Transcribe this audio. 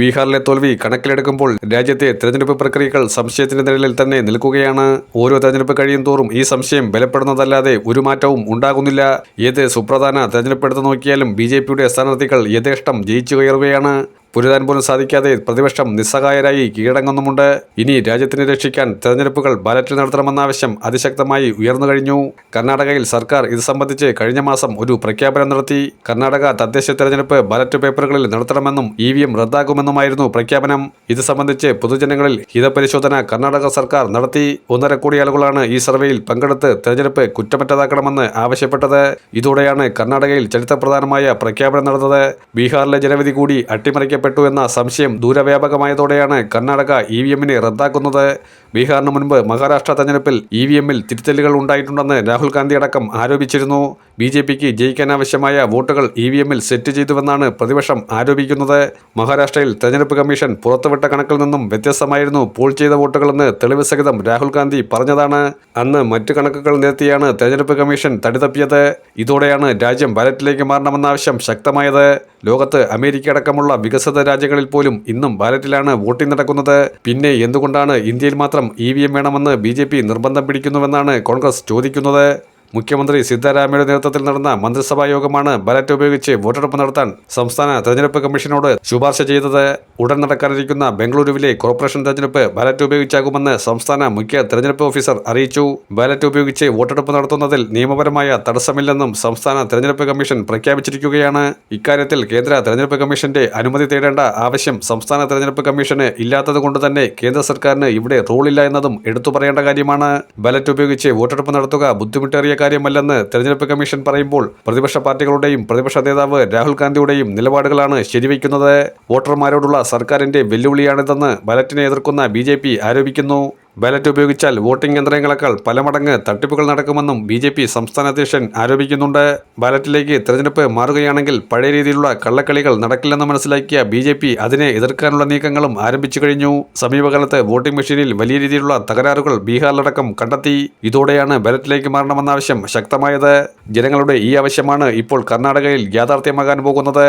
ബീഹാറിലെ തോൽവി കണക്കിലെടുക്കുമ്പോൾ രാജ്യത്തെ തെരഞ്ഞെടുപ്പ് പ്രക്രിയകൾ സംശയത്തിന്റെ നിഴലിൽ തന്നെ നിൽക്കുകയാണ്. ഓരോ തെരഞ്ഞെടുപ്പ് കഴിയും തോറും ഈ സംശയം ബലപ്പെടുന്നതല്ലാതെ ഒരു മാറ്റവും ഉണ്ടാകുന്നില്ല. ഏത് സുപ്രധാന തെരഞ്ഞെടുപ്പ് എടുത്തു നോക്കിയാലും ബി ജെ പിയുടെ സ്ഥാനാർത്ഥികൾ യഥേഷ്ടം ജയിച്ചു കയറുകയാണ്. പൊരുതാൻ പോലും സാധിക്കാതെ പ്രതിപക്ഷം നിസ്സഹായരായി കീഴടങ്ങുന്നുമുണ്ട്. ഇനി രാജ്യത്തിനെ രക്ഷിക്കാൻ തെരഞ്ഞെടുപ്പുകൾ ബാലറ്റിൽ നടത്തണമെന്ന ആവശ്യം അതിശക്തമായി ഉയർന്നു കഴിഞ്ഞു. കർണാടകയിൽ സർക്കാർ ഇത് സംബന്ധിച്ച് കഴിഞ്ഞ മാസം ഒരു പ്രഖ്യാപനം നടത്തി. കർണാടക തദ്ദേശ തെരഞ്ഞെടുപ്പ് ബാലറ്റ് പേപ്പറുകളിൽ നടത്തണമെന്നും ഇ വി എം റദ്ദാക്കുമെന്നുമായിരുന്നു പ്രഖ്യാപനം. ഇത് സംബന്ധിച്ച് പൊതുജനങ്ങളിൽ ഹിതപരിശോധന കർണാടക സർക്കാർ നടത്തി. ഒന്നര കോടി ആളുകളാണ് ഈ സർവേയിൽ പങ്കെടുത്ത് തെരഞ്ഞെടുപ്പ് കുറ്റമറ്റതാക്കണമെന്ന് ആവശ്യപ്പെട്ടത്. ഇതോടെയാണ് കർണാടകയിൽ ചരിത്രപ്രധാനമായ പ്രഖ്യാപനം നടന്നത്. ബീഹാറിലെ ജനവിധി കൂടി അട്ടിമറിക്കപ്പെട്ടു. എന്ന സംശയം ദൂരവ്യാപകമായതോടെയാണ് കർണാടക ഇ വി എമ്മിനെ റദ്ദാക്കുന്നത്. ബീഹാറിന് മുൻപ് മഹാരാഷ്ട്ര തെരഞ്ഞെടുപ്പിൽ ഇ വി എമ്മിൽ തിരുത്തലുകൾ ഉണ്ടായിട്ടുണ്ടെന്ന് രാഹുൽ ഗാന്ധി അടക്കം ആരോപിച്ചിരുന്നു. ബി ജെ പിക്ക് ജയിക്കാനാവശ്യമായ വോട്ടുകൾ ഇ വി എമ്മിൽ സെറ്റ് ചെയ്തുവെന്നാണ് പ്രതിപക്ഷം ആരോപിക്കുന്നത്. മഹാരാഷ്ട്രയിൽ തെരഞ്ഞെടുപ്പ് കമ്മീഷൻ പുറത്തുവിട്ട കണക്കിൽ നിന്നും വ്യത്യസ്തമായിരുന്നു പോൾ ചെയ്ത വോട്ടുകളെന്ന് തെളിവ് സഹിതം രാഹുൽ ഗാന്ധി പറഞ്ഞതാണ്. അന്ന് മറ്റു കണക്കുകൾ നിരത്തിയാണ് തെരഞ്ഞെടുപ്പ് കമ്മീഷൻ തടിതപ്പിയത്. ഇതോടെയാണ് രാജ്യം ബാലറ്റിലേക്ക് മാറണമെന്ന ആവശ്യം ശക്തമായത്. ലോകത്ത് അമേരിക്ക അടക്കമുള്ള വികസിത രാജ്യങ്ങളിൽ പോലും ഇന്നും ബാലറ്റിലാണ് വോട്ടിംഗ് നടക്കുന്നത്. പിന്നെ എന്തുകൊണ്ടാണ് ഇന്ത്യയിൽ മാത്രം ഇ വേണമെന്ന് ബി നിർബന്ധം പിടിക്കുന്നുവെന്നാണ് കോൺഗ്രസ് ചോദിക്കുന്നത്. മുഖ്യമന്ത്രി സിദ്ധാരാമയുടെ നേതൃത്വത്തിൽ നടന്ന മന്ത്രിസഭാ യോഗമാണ് ബാലറ്റ് ഉപയോഗിച്ച് വോട്ടെടുപ്പ് നടത്താൻ സംസ്ഥാന തെരഞ്ഞെടുപ്പ് കമ്മീഷനോട് ശുപാർശ ചെയ്തത്. ഉടൻ നടക്കാനിരിക്കുന്ന ബംഗളൂരുവിലെ കോർപ്പറേഷൻ തെരഞ്ഞെടുപ്പ് ബാലറ്റ് ഉപയോഗിച്ചാകുമെന്ന് സംസ്ഥാന മുഖ്യ തെരഞ്ഞെടുപ്പ് ഓഫീസർ അറിയിച്ചു. ബാലറ്റ് ഉപയോഗിച്ച് വോട്ടെടുപ്പ് നടത്തുന്നതിൽ നിയമപരമായ തടസ്സമില്ലെന്നും സംസ്ഥാന തെരഞ്ഞെടുപ്പ് കമ്മീഷൻ പ്രഖ്യാപിച്ചിരിക്കുകയാണ്. ഇക്കാര്യത്തിൽ കേന്ദ്ര തെരഞ്ഞെടുപ്പ് കമ്മീഷന്റെ അനുമതി തേടേണ്ട ആവശ്യം സംസ്ഥാന തെരഞ്ഞെടുപ്പ് കമ്മീഷന് ഇല്ലാത്തതുകൊണ്ട് തന്നെ കേന്ദ്ര സർക്കാരിന് ഇവിടെ റോളില്ല എന്നതും എടുത്തു പറയേണ്ട കാര്യമാണ്. ബാലറ്റ് ഉപയോഗിച്ച് വോട്ടെടുപ്പ് നടത്തുക ബുദ്ധിമുട്ടേറിയ കാര്യമല്ലെന്ന് തെരഞ്ഞെടുപ്പ് കമ്മീഷൻ പറയുമ്പോൾ പ്രതിപക്ഷ പാർട്ടികളുടെയും പ്രതിപക്ഷ നേതാവ് രാഹുൽ ഗാന്ധിയുടെയും നിലപാടുകളാണ് ശരിവയ്ക്കുന്നത്. വോട്ടർമാരോടുള്ള സർക്കാരിന്റെ വെല്ലുവിളിയാണിതെന്ന് ബാലറ്റിനെ എതിർക്കുന്ന ബി ആരോപിക്കുന്നു. ബാലറ്റ് ഉപയോഗിച്ചാൽ വോട്ടിംഗ് യന്ത്രങ്ങളെക്കാൾ പല മടങ്ങ് തട്ടിപ്പുകൾ നടക്കുമെന്നും ബി ജെ പി സംസ്ഥാന അധ്യക്ഷൻ ആരോപിക്കുന്നുണ്ട്. ബാലറ്റിലേക്ക് തെരഞ്ഞെടുപ്പ് മാറുകയാണെങ്കിൽ പഴയ രീതിയിലുള്ള കള്ളക്കളികൾ നടക്കില്ലെന്ന് മനസ്സിലാക്കിയ ബി ജെ പി അതിനെ എതിർക്കാനുള്ള നീക്കങ്ങളും ആരംഭിച്ചു കഴിഞ്ഞു. സമീപകാലത്ത് വോട്ടിംഗ് മെഷീനിൽ വലിയ രീതിയിലുള്ള തകരാറുകൾ ബീഹാറിലടക്കം കണ്ടെത്തി. ഇതോടെയാണ് ബാലറ്റിലേക്ക് മാറണമെന്ന ആവശ്യം ശക്തമായത്. ജനങ്ങളുടെ ഈ ആവശ്യമാണ് ഇപ്പോൾ കർണാടകയിൽ യാഥാർത്ഥ്യമാകാൻ പോകുന്നത്.